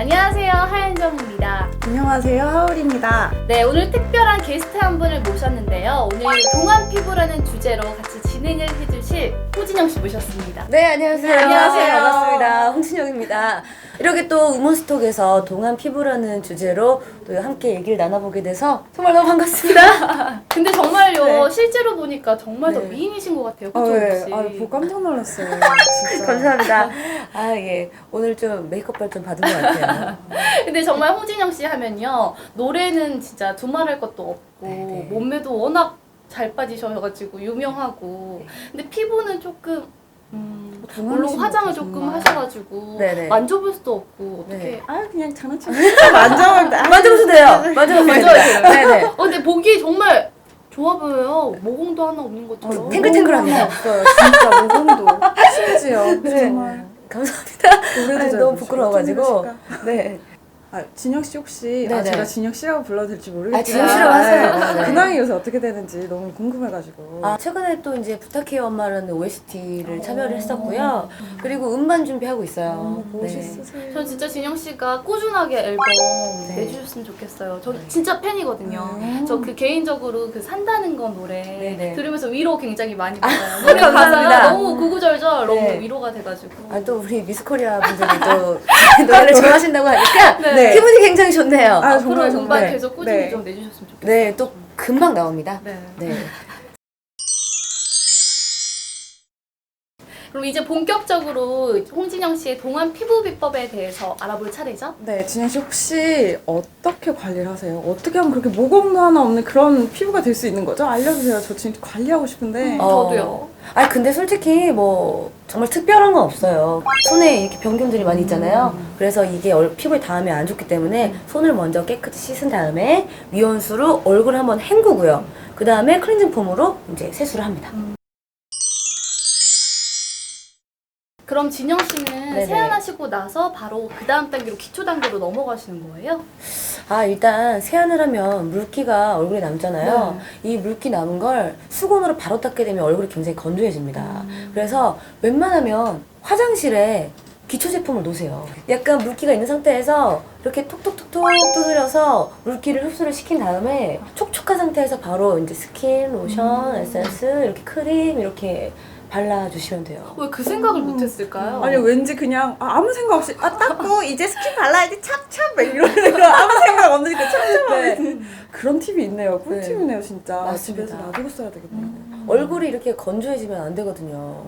안녕하세요 하연정입니다. 안녕하세요 하울입니다. 네 오늘 특별한 게스트 한 분을 모셨는데요. 오늘 동안 피부라는 주제로 같이 진행을 해주실 호진영 씨 모셨습니다. 네, 안녕하세요. 안녕하세요. 반갑습니다. 홍진영입니다. 이렇게 또 우먼스톡에서 동안 피부라는 주제로 또 함께 얘기를 나눠보게 돼서 정말 너무 반갑습니다. 근데 정말요 네. 실제로 보니까 정말 더 네. 미인이신 것 같아요. 아, 그쵸 네. 혹시? 아, 보고 깜짝 놀랐어요. 진짜. 감사합니다. 아, 예. 오늘 좀 메이크업 좀 받은 것 같아요. 근데 정말 홍진 영 씨 하면요 노래는 진짜 두말할 것도 없고 네, 네. 몸매도 워낙 잘 빠지셔가지고 유명하고 근데 피부는 조금 음, 물론 화장을 같아요, 조금 정말. 하셔가지고 네네. 만져볼 수도 없고 어떻게 네. 아 그냥 때. 아, 만져보셔도 돼요. 만져보셔도 됩니다. 네네. 어, 근데 보기 정말 좋아 보여요. 모공도 하나 없는 것처럼. 어, 없어요. 진짜 모공도. 심지어 네. 정말 감사합니다. 아니, 잘 너무 부끄러워가지고. 네. 아 진혁 씨 혹시 아, 네네. 제가 진혁 씨라고 불러도 될지 모르겠지만 아, 진혁 씨라고 하세요. 네. 근황이 요새 어떻게 되는지 너무 궁금해가지고. 아, 최근에 또 이제 부탁해요 엄마라는 OST를 참여를 했었고요. 그리고 음반 준비하고 있어요. 너무 멋있으세요. 전 진짜 진영 씨가 꾸준하게 앨범 네. 내주셨으면 좋겠어요. 저 진짜 팬이거든요. 네. 저그 개인적으로 그 산다는 건 노래 네네. 들으면서 위로 굉장히 많이 받아요. 노래 감사합니다. 가사가 너무 구구절절 너무 네. 위로가 돼가지고. 아, 또 우리 미스코리아 분들이 또 노래를 좋아하신다고 하니까 네. 기분이 굉장히 좋네요. 아, 앞으로 정말, 정말 정말. 계속 꾸준히 네. 좀 내주셨으면 좋겠어요. 네, 또 금방 나옵니다. 네. 네. 그럼 이제 본격적으로 홍진영 씨의 동안 피부 비법에 대해서 알아볼 차례죠? 네, 진영 씨 혹시 어떻게 관리를 하세요? 어떻게 하면 그렇게 모공도 하나 없는 그런 피부가 될 수 있는 거죠? 알려주세요. 저 지금 관리하고 싶은데. 어. 저도요. 아니 근데 솔직히 뭐 정말 특별한 건 없어요. 손에 이렇게 병균들이 많이 있잖아요. 그래서 이게 얼- 피부에 닿으면 안 좋기 때문에 손을 먼저 깨끗이 씻은 다음에 미온수로 얼굴 한번 헹구고요. 그 다음에 클렌징 폼으로 이제 세수를 합니다. 그럼 진영 씨는 네네. 세안하시고 나서 바로 그 다음 단계로 기초 단계로 넘어가시는 거예요? 아 일단 세안을 하면 물기가 얼굴에 남잖아요. 이 물기 남은 걸 수건으로 바로 닦게 되면 얼굴이 굉장히 건조해집니다. 그래서 웬만하면 화장실에 기초 제품을 놓으세요. 약간 물기가 있는 상태에서 이렇게 톡톡톡톡 두드려서 물기를 흡수를 시킨 다음에 촉촉한 상태에서 바로 이제 스킨, 로션, 에센스, 이렇게 크림 이렇게 발라주시면 돼요. 왜 그 생각을 못했을까요? 아니 왠지 그냥 아, 무 생각 없이 아 닦고 이제 스킨 발라야지 찹찹 막 이러는 거 아무 생각 없는 그 찹찹하는 그런 팁이 있네요. 꿀팁이네요 진짜. 맞습니다. 집에서 놔두고 써야 되겠네요. 얼굴이 이렇게 건조해지면 안 되거든요.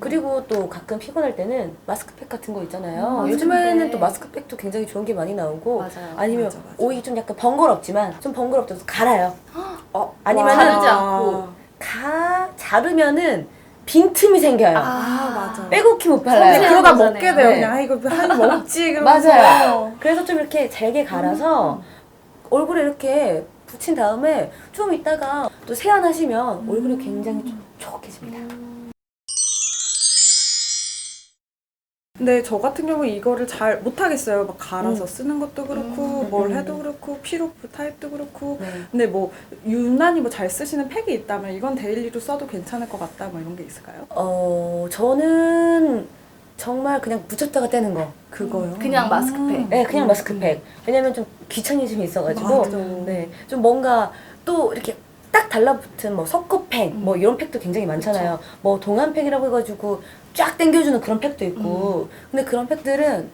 그리고 또 가끔 피곤할 때는 마스크팩 같은 거 있잖아요. 음, 요즘에는. 또 마스크팩도 굉장히 좋은 게 많이 나오고 맞아요. 아니면 맞아, 맞아. 오이 좀 약간 번거롭지만 좀 번거롭다고 갈아요. 어, 아니면은 자르지 와. 않고. 가 자르면은 빈틈이 생겨요. 아, 맞아. 빼곡히 못. 섬세한 그러다 거잖아요. 먹게 돼요. 네. 그냥 아 이거 한 먹지 그러면서. 맞아요. 그래서 좀 이렇게 잘게 갈아서 얼굴에 이렇게 붙인 다음에 좀 있다가 또 세안하시면 얼굴이 굉장히 좀 촉촉해집니다. 근데 저 같은 경우 이거를 잘 못하겠어요. 막 갈아서 음. 쓰는 것도 그렇고 음, 뭘 음, 해도 음. 그렇고 피로프 타입도 그렇고 네. 근데 뭐 유난히 뭐 잘 쓰시는 팩이 있다면 이건 데일리로 써도 괜찮을 것 같다 뭐 이런 게 있을까요? 어, 저는 정말 그냥 붙였다가 떼는 거. 그거요. 그냥 마스크팩. 네, 그냥 음. 마스크팩. 왜냐면 좀 귀차니즘이 있어가지고. 맞아. 네, 좀 뭔가 또 이렇게 딱 달라붙은 뭐 석고팩, 뭐 이런 팩도 굉장히 많잖아요. 뭐 동안팩이라고 해가지고 쫙 당겨주는 그런 팩도 있고. 근데 그런 팩들은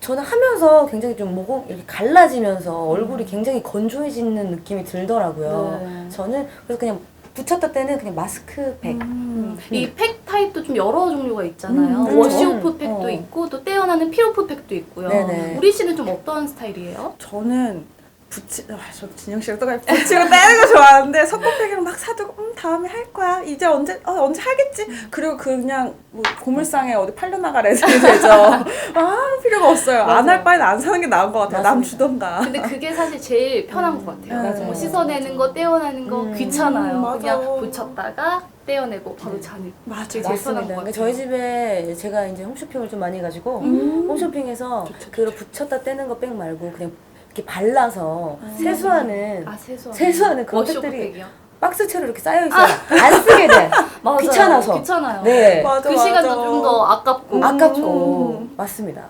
저는 하면서 굉장히 좀 모공 이렇게 갈라지면서 얼굴이 굉장히 건조해지는 느낌이 들더라고요. 네. 저는 그래서 그냥 붙였다 때는 그냥 마스크 팩. 음. 이팩 타입도 좀 여러 종류가 있잖아요. 음, 워시오프 그렇죠. 팩도 어. 있고 또 떼어나는 피로프 팩도 있고요. 네네. 우리 씨는 좀 어떤 스타일이에요? 저는 붙이 아, 저 진영 씨가 똑같이 붙이고 떼는 거 좋아하는데 석고팩이랑 막 사두고 음 다음에 할 거야 이제 언제 어, 언제 하겠지 그리고 그냥 뭐 고물상에 어디 팔려나갈 애들이 되죠 아 필요가 없어요 안. 할 바에는 안 사는 게 나은 것 같아요 남 맞습니다. 주던가 근데 그게 사실 제일 편한 것 같아요. 맞아요. 뭐 씻어내는 거, 떼어내는 거 음. 귀찮아요. 음, 맞아. 그냥 붙였다가 떼어내고 바로 자는. 맞아 제일 편한 맞습니다. 것 그러니까 같아요. 저희 집에 제가 이제 홈쇼핑을 좀 많이 해가지고 음. 홈쇼핑에서 좋죠, 그 붙였다 떼는 거 백 말고 그냥 이렇게 발라서 음. 세수하는 아 세수. 세수하는 그런 팩이요. 박스채로 이렇게 쌓여 있어요. 안 쓰게 돼. 맞아요. 귀찮아서. 귀찮아요. 네. 맞아, 그 맞아. 시간도 좀 더 아깝고. 음. 아깝고 맞습니다.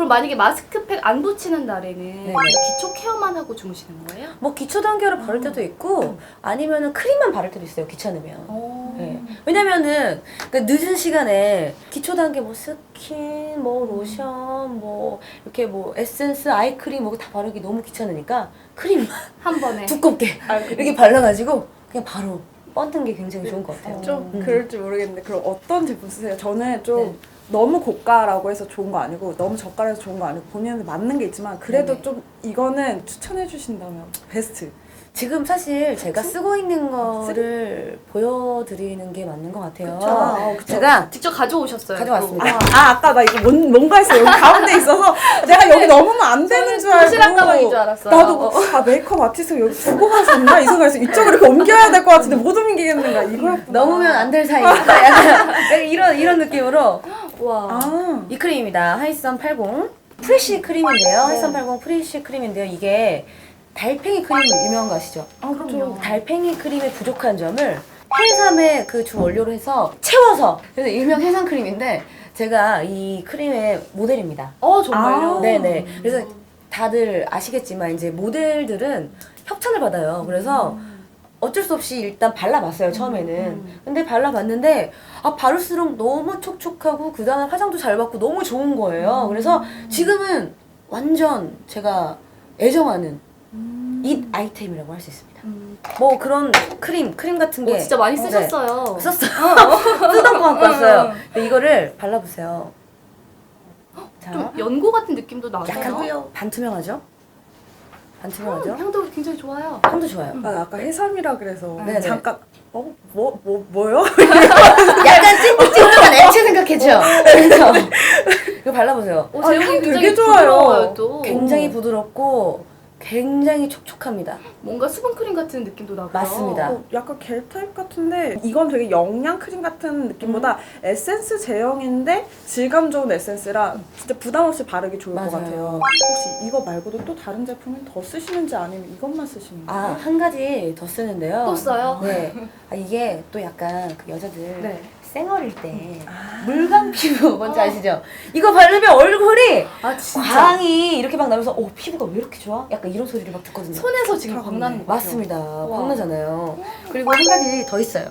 그럼 만약에 마스크팩 안 붙이는 날에는 네네. 기초 케어만 하고 주무시는 거예요? 뭐 기초 단계로 바를 때도 있고 아니면은 크림만 바를 때도 있어요. 귀찮으면. 어. 네. 왜냐면은 그 늦은 시간에 기초 단계 뭐 스킨, 뭐 로션, 뭐 이렇게 뭐 에센스, 아이크림 뭐 다 바르기 너무 귀찮으니까 크림만 한 번에. 두껍게 아, 이렇게 발라가지고 그냥 바로 뻗는 게 굉장히 좋은 것 같아요. 좀 음. 그럴지 모르겠는데 그럼 어떤 제품 쓰세요? 저는 좀 네. 너무 고가라고 해서 좋은 거 아니고 너무 저가라고 해서 좋은 거 아니고 본인한테 맞는 게 있지만 그래도 네네. 좀 이거는 추천해 주신다면 베스트. 지금 사실 제가 쓰고 있는 거를 보여드리는 게 맞는 것 같아요. 그쵸. 아, 그쵸. 제가 직접 가져오셨어요. 가져왔습니다. 또. 아, 아까 나 이거 뭔, 뭔가 했어. 여기 가운데 있어서 내가 여기 넣으면 안 되는 줄 알고. 도시락 가방인 줄 알았어요. 나도 아 메이크업 아티스트 여기 두고 가서 있나 이 생각해서 이쪽으로 이렇게 옮겨야 될 것 같은데 못 옮기겠는가 이거였구나. 넘으면 안 될 사이. 약간 이런 이런 느낌으로 와. 아. 이 크림입니다. 하이선 80 프레쉬 크림인데요. 하이선 80 프레쉬 크림인데요. 이게 달팽이 크림 유명한 거 아시죠? 아, 그럼요. 달팽이 크림의 부족한 점을 해삼의 그 주 원료로 해서 채워서 그래서 일명 해삼 크림인데 제가 이 크림의 모델입니다. 어 정말요? 아. 네네. 그래서 다들 아시겠지만 이제 모델들은 협찬을 받아요. 그래서 어쩔 수 없이 일단 발라봤어요 처음에는. 근데 발라봤는데 아 바를수록 너무 촉촉하고 그 다음에 화장도 잘 받고 너무 좋은 거예요. 그래서 지금은 완전 제가 애정하는 이 아이템이라고 할 수 있습니다. 음. 뭐 그런 크림 크림 같은 게 어, 진짜 많이 네. 쓰셨어요. 썼어요. 쓰던 거 갖고 왔어요. 근데 이거를 발라보세요. 자, 좀 연고 같은 느낌도 나요. 약간 반투명하죠? 반투명하죠? 향도 굉장히 좋아요. 향도 좋아요. 아, 아까 해삼이라 그래서 네네. 잠깐 어? 뭐? 뭐? 뭐요? 약간 찐득찐득한 액체 생각했죠? 그래서 이거 발라보세요. 오, 아, 제형이 향 굉장히 되게 좋아요. 부드러워요, 또. 굉장히 부드럽고 굉장히 촉촉합니다. 뭔가 수분 크림 같은 느낌도 나고. 맞습니다. 어, 약간 겔 타입 같은데 이건 되게 영양 크림 같은 느낌보다 에센스 제형인데 질감 좋은 에센스라 진짜 부담 없이 바르기 좋을 것 맞아요. 같아요. 혹시 이거 말고도 또 다른 제품을 더 쓰시는지 아니면 이것만 쓰시는 거예요? 아, 한 가지 더 쓰는데요. 또 써요? 네. 아, 이게 또 약간 그 여자들 네. 쌩얼일 때 아. 물감 피부 뭔지 아시죠? 이거 바르면 얼굴이 아 진짜. 광이 이렇게 막 나면서 어 피부가 왜 이렇게 좋아? 약간 이런 소리를 막 듣거든요. 손에서 지금 그렇군요. 광나는 거. 맞습니다. 광나잖아요. 그리고 한 가지 더 있어요.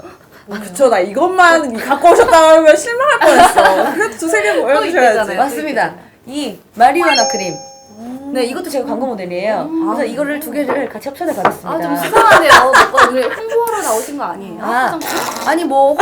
아, 그쵸 나 이것만 갖고 오셨다고 하면 실망할 뻔했어. 그래도 두세 개 보여주셔야지. 있대잖아요. 맞습니다. 이 마리화나 크림. 네, 이것도 제가 광고 모델이에요. 그래서 이거를 두 개를 같이 협찬을 받았습니다. 아 좀 수상하네요. 뭔가 오늘 홍보하러 나오신 거 아니에요? 아, 화장품. 아니 뭐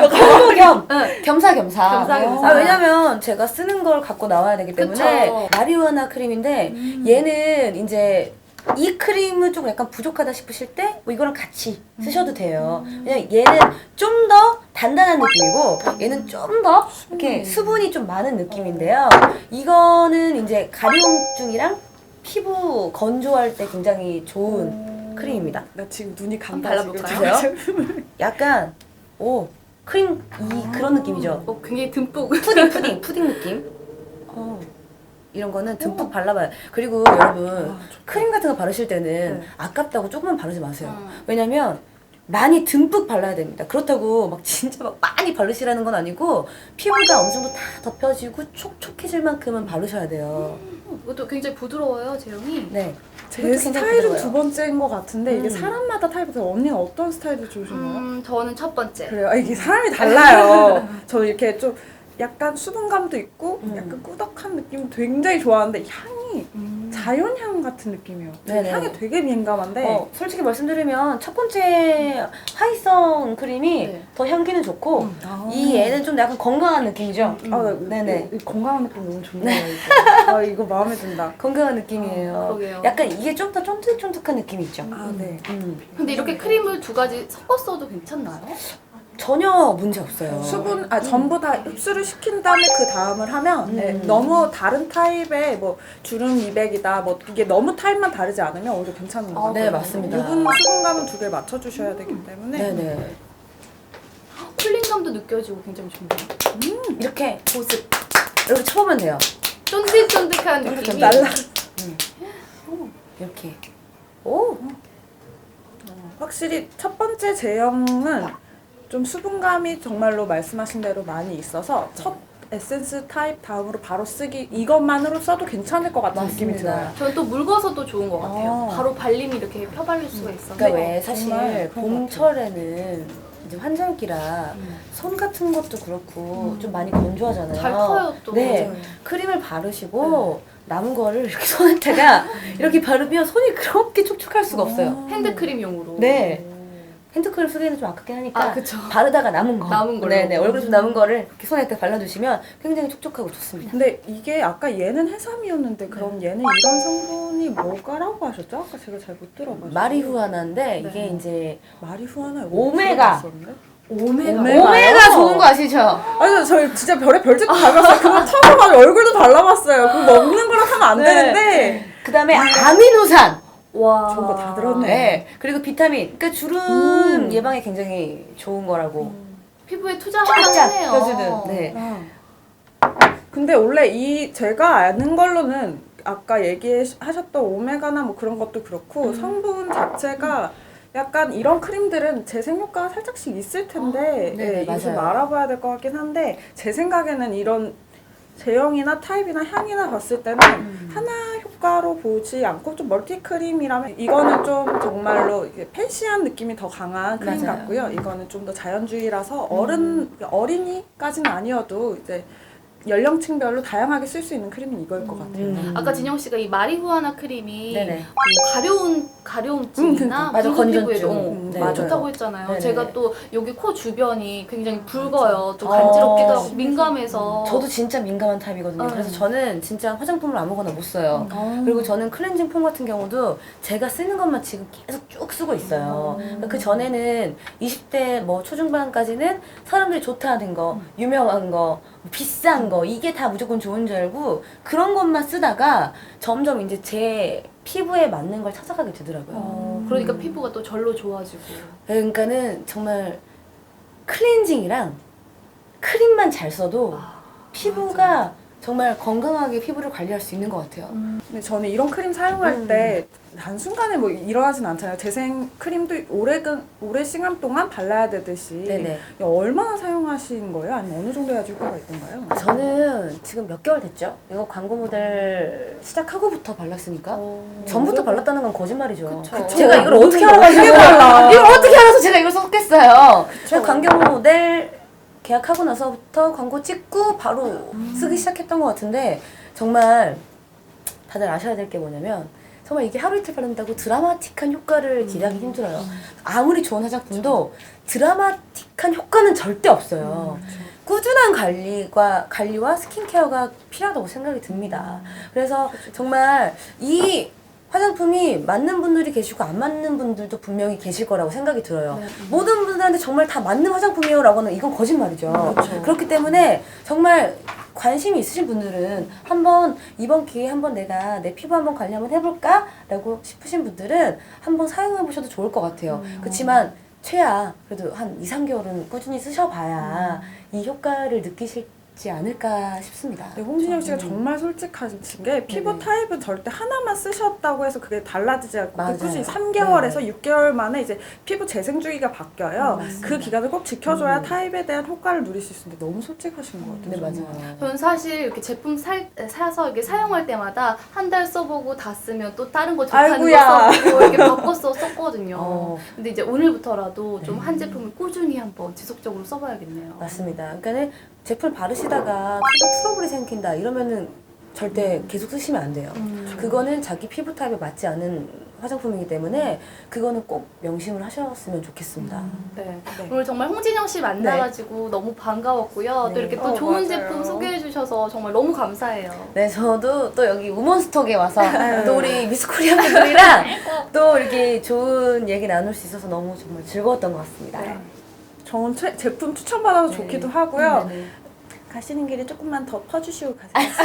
홍보 홍보 겸 응. 겸사겸사. 겸사겸사. 아, 왜냐면 제가 쓰는 걸 갖고 나와야 되기 때문에 그쵸. 마리화나 크림인데 얘는 이제 이 크림은 좀 약간 부족하다 싶으실 때 뭐 이거랑 같이 쓰셔도 돼요. 왜냐면 얘는 좀 더 단단한 느낌이고 얘는 좀 더 이렇게 수분이 좀 많은 느낌인데요. 이거는 이제 가려움증이랑 피부 건조할 때 굉장히 좋은 크림입니다. 나 지금 눈이 간다. 한번? 보세요. 약간 오 크림 이 그런 느낌이죠. 어, 굉장히 듬뿍. 푸딩 푸딩 푸딩 느낌. 어. 이런 거는 듬뿍 발라봐요. 그리고 여러분 크림 같은 거 바르실 때는 네. 아깝다고 조금만 바르지 마세요. 음. 왜냐면 많이 듬뿍 발라야 됩니다. 그렇다고 막 진짜 막 많이 바르시라는 건 아니고 피부가 어느 정도 다 덮여지고 촉촉해질 만큼은 바르셔야 돼요. 이것도 굉장히 부드러워요, 제형이. 네. 제 이것도 굉장히 스타일은 부드러워요. 두 번째인 것 같은데 이게 음. 사람마다 타입이 서 언니는 어떤 스타일이 좋으신가요? 음, 저는 첫 번째. 그래요. 아, 이게 사람이 달라요. 저는 이렇게 좀 약간 수분감도 있고 음. 약간 꾸덕한 느낌 굉장히 좋아하는데 향이 음. 자연 향 같은 느낌이에요. 저 네네. 향에 되게 민감한데 어, 솔직히 말씀드리면 첫 번째 하이성 크림이 네. 더 향기는 좋고 아. 이 얘는 좀 약간 건강한 느낌이죠. 아, 나 네네. 이- 이 건강한 느낌 너무 좋네요. 이거. 아, 이거 마음에 든다. 건강한 느낌이에요. 아. 약간 이게 좀 더 쫀득쫀득한 느낌이 있죠. 아, 네. 음. 근데 이렇게 크림을 두 가지 섞어 써도 괜찮나요? 전혀 문제 없어요. 수분 아 전부 다 흡수를 시킨 다음에 그 다음을 하면 음. 네, 너무 다른 타입의 뭐 주름 미백이다 뭐 이게 너무 타입만 다르지 않으면 오히려 괜찮은 거 아, 같아요. 네, 맞습니다. 유분 수분감은 두개 맞춰 주셔야 되기 때문에 네네. 쿨링감도 느껴지고 굉장히 좋네요. 이렇게 보습. 이렇게 쳐보면 돼요. 쫀득쫀득한 이렇게 느낌이. 날라. 이렇게. 오. 확실히 첫 번째 제형은 좀 수분감이 정말로 말씀하신 대로 많이 있어서 첫 에센스 타입 다음으로 바로 쓰기 이것만으로 써도 괜찮을 것 같은 느낌이 맞습니다. 들어요. 저는 또 묽어서도 좋은 것 같아요. 아. 바로 발림이 이렇게 펴발릴 수가 있어서. 그러니까 왜 사실 정말 그런 것 봄철에는 이제 환절기라 음. 손 같은 것도 그렇고 좀 많이 건조하잖아요. 잘 커요 또. 네. 맞아요. 크림을 바르시고 남은 거를 이렇게 손에다가 이렇게 바르면 손이 그렇게 촉촉할 수가 없어요. 핸드크림용으로. 네. 핸드크림 쓰기에는 좀 아깝긴 하니까 아 그쵸. 바르다가 남은 거. 남은 걸로. 네네. 얼굴 좀 남은 거를 이렇게 손에다 발라주시면 굉장히 촉촉하고 좋습니다. 근데 이게 아까 얘는 해삼이었는데 그럼 얘는 이런 성분이 뭐가라고 하셨죠? 아까 제가 잘 못 들어가지고 마리후아나인데 이게 네. 이제 마리후아나 이거 오메가. 들어봤었는데? 오메가. 오메가요? 오메가 좋은 거 아시죠? 아니 저 진짜 별의 별짓도 밟았어요. 그거 쳐봐가지고 얼굴도 발라봤어요. 그거 먹는 거랑 하면 안 네. 되는데 그 다음에 아미노산. 와. 좋은 거 다 들었네. 네. 그리고 비타민. 그러니까 주름 음. 예방에 굉장히 좋은 거라고. 피부에 투자할 쫙쫙 만하네요. 펴주는. 네. 근데 원래 이 제가 아는 걸로는 아까 얘기하셨던 오메가나 뭐 그런 것도 그렇고 음. 성분 자체가 약간 이런 크림들은 재생 효과가 살짝씩 있을 텐데 아, 네네, 예, 이거 좀 맞아요. 알아봐야 될 것 같긴 한데 제 생각에는 이런 제형이나 타입이나 향이나 봤을 때는 음. 하나 효과로 보지 않고 좀 멀티 크림이라면 이거는 좀 정말로 팬시한 느낌이 더 강한 크림 맞아요. 같고요. 이거는 좀 더 자연주의라서 어른 어린이까지는 아니어도 이제 연령층별로 다양하게 쓸 수 있는 크림은 이거일 것 같아요. 음. 아까 진영 씨가 이 마리후아나 크림이 네네. 뭐 가려운 가려움증이나 음. 맞아, 붉은 건전증. 어, 음, 네. 맞아요. 좋다고 했잖아요. 네네. 제가 또 여기 코 주변이 굉장히 붉어요. 또 어. 간지럽기도 하고 민감해서. 저도 진짜 민감한 타입이거든요. 음. 그래서 저는 진짜 화장품을 아무거나 못 써요. 어. 그리고 저는 클렌징 폼 같은 경우도 제가 쓰는 것만 지금 계속 쭉 쓰고 있어요. 그러니까 그 전에는 20대 뭐 초중반까지는 사람들이 좋다는 거, 유명한 거, 비싼 거 이게 다 무조건 좋은 줄 알고 그런 것만 쓰다가 점점 이제 제 피부에 맞는 걸 찾아가게 되더라고요. 어, 그러니까 피부가 또 절로 좋아지고. 그러니까는 정말 클렌징이랑 크림만 잘 써도 아, 피부가 정말 건강하게 피부를 관리할 수 있는 것 같아요. 근데 저는 이런 크림 사용할 음. 때 한순간에 뭐 일어나진 않잖아요. 재생 크림도 오래, 오래 시간 동안 발라야 되듯이. 네네. 얼마나 사용하신 거예요? 아니면 어느 정도 해야지 효과가 있던가요? 저는 지금 몇 개월 됐죠? 이거 광고 모델 시작하고부터 발랐으니까 어. 전부터 발랐다는 건 거짓말이죠. 그쵸. 제가 이걸 어떻게 게 알아가지고? 이걸 어떻게 알아서 제가 이걸 썼겠어요. 제가 광고 모델 계약하고 나서부터 광고 찍고 바로 쓰기 시작했던 것 같은데 정말 다들 아셔야 될 게 뭐냐면 정말 이게 하루 이틀 바른다고 드라마틱한 효과를 기대하기 힘들어요. 아무리 좋은 화장품도 드라마틱한 효과는 절대 없어요. 꾸준한 관리과 관리와 스킨케어가 필요하다고 생각이 듭니다. 그래서 정말 이 화장품이 맞는 분들이 계시고 안 맞는 분들도 분명히 계실 거라고 생각이 들어요. 네. 모든 분들한테 정말 다 맞는 화장품이에요라고는 이건 거짓말이죠. 그렇죠. 그렇기 때문에 정말 관심이 있으신 분들은 한번 이번 기회에 한번 내가 내 피부 한번 관리 한번 해볼까라고 싶으신 분들은 한번 사용해 보셔도 좋을 것 같아요. 그렇지만 최하 그래도 한 2, 3개월은 꾸준히 쓰셔봐야 이 효과를 느끼실 지 않을까 싶습니다. 네, 홍진영 씨가 음. 정말 솔직하신 게 피부 네네. 타입은 절대 하나만 쓰셨다고 해서 그게 달라지지 않고 맞아요. 꾸준히 3개월에서 네. 6개월 만에 이제 피부 재생 주기가 바뀌어요. 음. 그 기간을 꼭 지켜줘야 음. 타입에 대한 효과를 누릴 수 있는데 너무 솔직하신 것 같아요. 네. 맞아요. 저는 사실 이렇게 제품 살, 사서 이렇게 사용할 때마다 한 달 써보고 다 쓰면 또 다른 거 좋다는 아이고야. 거 써보고 이렇게 바꿔서 썼거든요. 어. 근데 이제 오늘부터라도 좀 네. 한 제품을 꾸준히 한번 지속적으로 써봐야겠네요. 맞습니다. 그러니까는 제품 바르시다가 피부 트러블이 생긴다 이러면은 절대 계속 쓰시면 안 돼요. 음. 그거는 자기 피부 타입에 맞지 않은 화장품이기 때문에 그거는 꼭 명심을 하셨으면 좋겠습니다. 네. 네. 오늘 정말 홍진영 씨 만나가지고 너무 반가웠고요. 네. 또 이렇게 또 어, 좋은 맞아요. 제품 소개해주셔서 정말 너무 감사해요. 네, 저도 또 여기 우먼스톡에 와서 또 우리 미스코리아 분들이랑 또 이렇게 좋은 얘기 나눌 수 있어서 너무 정말 즐거웠던 것 같습니다. 네. 저는 최- 제품 추천받아서 네. 좋기도 하고요. 네, 네. 가시는 길에 조금만 더 퍼주시고 가세요.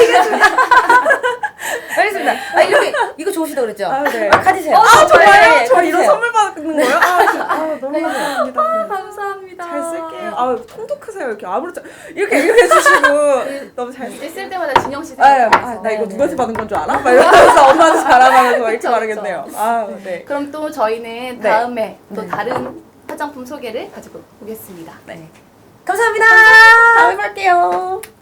알겠습니다. 아, 이렇게 이거 좋으시다 그랬죠? 아, 네. 가지세요. 아, 정말요? 네, 저 이런. 선물 받는 거예요? 아, 진짜. 아, 너무 감사합니다. 감사합니다. 잘 쓸게요. 아, 통도 크세요. 이렇게 아무렇지 이렇게 이렇게 해주시고 너무 잘 이제 쓸 때마다 진영 씨 아, 생각나서. 아, 나 이거 네, 누구한테 네. 받은 건 줄 알아? 막 이러면서 엄마한테 자랑하면서 막 이렇게 그쵸, 말하겠네요. 아, 네. 그럼 또 저희는 네. 다음에 또 네. 다른 화장품 소개를 가지고 오겠습니다. 네. 감사합니다. 다음에 뵐게요.